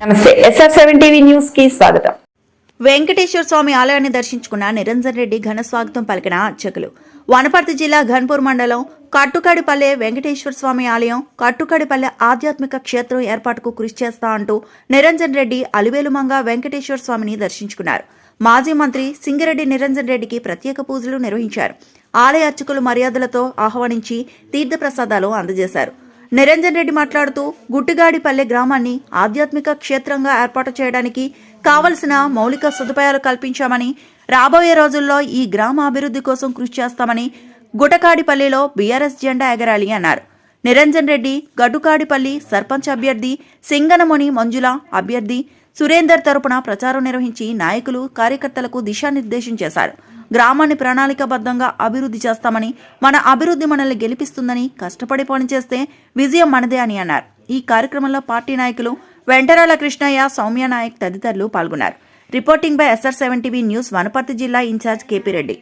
నమస్తే. SR seven TV న్యూస్కి స్వాగతం. వెంకటేశ్వర స్వామి ఆలయాన్ని దర్శించుకున్న నిరంజన్ రెడ్డి ఘన స్వాగతం పలికిన అర్చకులు. వనపర్తి జిల్లా ఘన్పూర్ మండలం కట్టుకాడిపల్లె వెంకటేశ్వర స్వామి ఆలయం కట్టుకాడిపల్లె ఆధ్యాత్మిక క్షేత్రం ఏర్పాటుకు కృషి చేస్తా అంటూ నిరంజన్ రెడ్డి అలివేలుమంగ వెంకటేశ్వర స్వామిని దర్శించుకున్నారు. మాజీ మంత్రి సింగిరెడ్డి నిరంజన్ రెడ్డికి ప్రత్యేక పూజలు నిర్వహించారు. ఆలయ అర్చకులు మర్యాదలతో ఆహ్వానించి తీర్థప్రసాదాలు అందజేశారు. నిరంజన్ రెడ్డి మాట్లాడుతూ గుట్టిగాడిపల్లె గ్రామాన్ని ఆధ్యాత్మిక క్షేత్రంగా ఏర్పాటు చేయడానికి కావలసిన మౌలిక సదుపాయాలు కల్పించామని రాబోయే రోజుల్లో ఈ గ్రామ అభివృద్ధి కోసం కృషి చేస్తామని గుటకాడిపల్లిలో బీఆర్ఎస్ జెండా ఎగరాలి అన్నారు. నిరంజన్ రెడ్డి గటుకాడిపల్లి సర్పంచ్ అభ్యర్థి సింగనముని మంజుల అభ్యర్థి సురేందర్ తరపున ప్రచారం నిర్వహించి నాయకులు కార్యకర్తలకు దిశానిర్దేశం చేశారు. గ్రామాన్ని ప్రణాళికాబద్ధంగా అభివృద్ధి చేస్తామని మన అభివృద్ధి మనల్ని గెలిపిస్తుందని కష్టపడి పనిచేస్తే విజయం మనదే అని అన్నారు. ఈ కార్యక్రమంలో పార్టీ నాయకులు వెంటరాల కృష్ణయ్య సౌమ్య నాయక్ తదితరులు పాల్గొన్నారు. Reporting by SR seven TV news Wanaparthy జిల్లా ఇన్ఛార్జ్ కేపీ రెడ్డి.